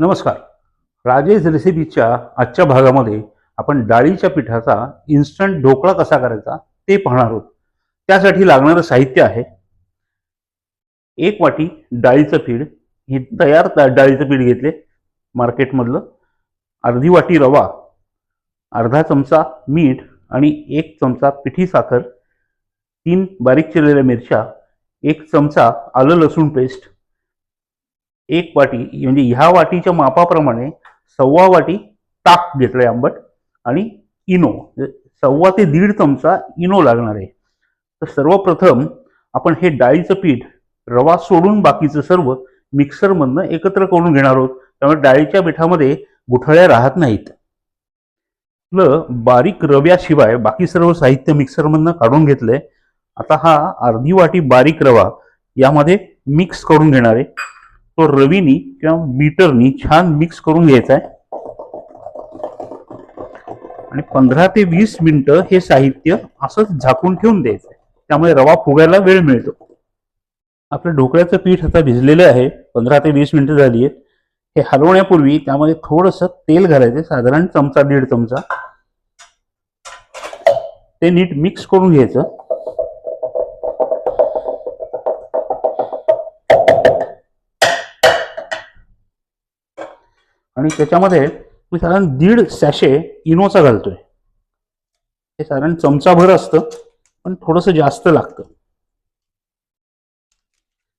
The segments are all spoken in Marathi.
नमस्कार. राजेश रेसिपीच्या आजच्या भागामध्ये आपण डाळीच्या पिठाचा इन्स्टंट ढोकळा कसा करायचा ते पाहणार आहोत. त्यासाठी लागणारं साहित्य आहे. एक वाटी डाळीचं पीठ हे तयार डाळीचं पीठ घेतले मार्केटमधलं. अर्धी वाटी रवा अर्धा चमचा मीठ आणि एक चमचा पिठी साखर तीन बारीक चिरलेल्या मिरच्या एक चमचा आलं लसूण पेस्ट एक वाटी म्हणजे ह्या वाटीच्या मापाप्रमाणे सव्वा वाटी ताक घेतलंय आंबट आणि इनो म्हणजे सव्वा ते दीड चमचा इनो लागणार आहे. तर सर्वप्रथम आपण हे डाळीचं पीठ रवा सोडून बाकीचं सर्व मिक्सरमधनं एकत्र करून घेणार आहोत. त्यामुळे डाळीच्या पिठामध्ये गुठळ्या राहत नाहीत. आपलं बारीक रव्याशिवाय बाकी सर्व साहित्य मिक्सरमधनं काढून घेतलंय. आता हा अर्धी वाटी बारीक रवा यामध्ये मिक्स करून घेणार आहे. तो रवीनी किंवा मीटरनी छान मिक्स करून घ्यायचा आहे. आणि पंधरा ते वीस मिनिटं हे साहित्य असंच झाकून ठेवून द्यायचं आहे. त्यामुळे रवा फुगायला वेळ मिळतो. आपलं ढोकळ्याचं पीठ आता भिजलेलं आहे. पंधरा ते वीस मिनिटं झाली आहेत. हे हलवण्यापूर्वी त्यामध्ये थोडंसं तेल घालायचं साधारण चमचा दीड चमचा. ते नीट मिक्स करून घ्यायचं. आणि त्याच्यामध्ये मी साधारण दीड सॅशे इनोचा घालतोय. हे साधारण चमचाभर असतं पण थोडंसं जास्त लागतं.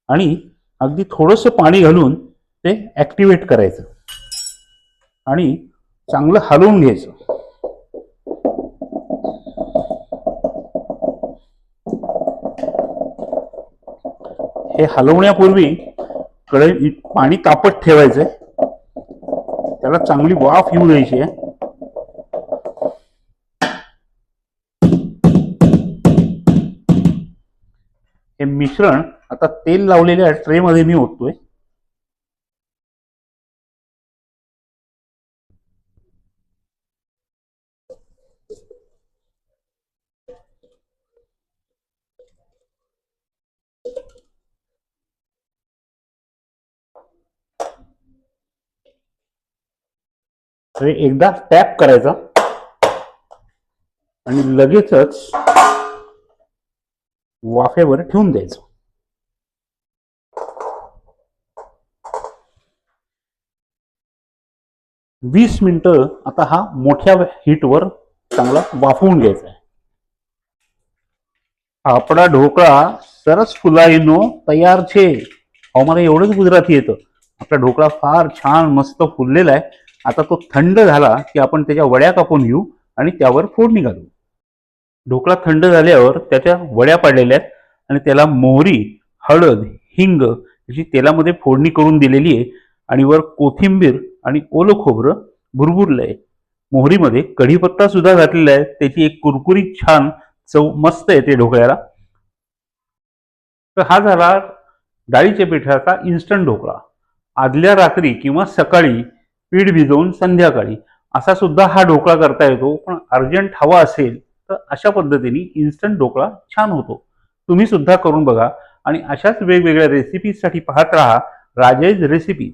आणि अगदी थोडंसं पाणी घालून ते ऍक्टिव्हेट करायचं. आणि चांगलं हलवून घ्यायचं. हे हलवण्यापूर्वी कढई पाणी तापत ठेवायचंय. त्याला चांगली वाफ येऊ द्यायची आहे. हे मिश्रण आता तेल लावलेल्या ट्रेमध्ये मी ओततोय. आणि एकदा टॅप करायचा. आणि लगेचच वाफेवर ठेवून द्यायचं. वीस मिनिटं आता हा मोठ्या हीटवर चांगला वाफवून घ्यायचा आहे. आपला ढोकळा सरस फुलाईनो तयार छे. अहो मला एवढंच गुजराती येतं. आपला ढोकळा फार छान मस्त फुललेला आहे. आता तो थंड झाला की आपण त्याच्या वड्या कापून घेऊ आणि त्यावर फोडणी घालू. ढोकळा थंड झाल्यावर त्याच्या वड्या पाडलेल्या आहेत आणि त्याला मोहरी हळद हिंग याची तेलामध्ये फोडणी करून दिलेली आहे आणि वर कोथिंबीर आणि ओलं खोबरं आहे मोहरीमध्ये कढीपत्ता सुद्धा घातलेला आहे. त्याची एक कुरकुरीत छान चव मस्त येते ढोकळ्याला. तर हा झाला डाळीच्या पिठाचा इन्स्टंट ढोकळा. आदल्या रात्री किंवा सकाळी पीठ भिजवून संध्याकाळी. असा सुद्धा हा ढोकळा करता येतो पण अर्जंट हवा असेल तर अशा पद्धतीने इन्स्टंट ढोकळा छान होतो. तुम्ही सुद्धा करून बघा आणि अशाच वेगवेगळ्या रेसिपीजसाठी पाहत राहा. राजेश रेसिपीज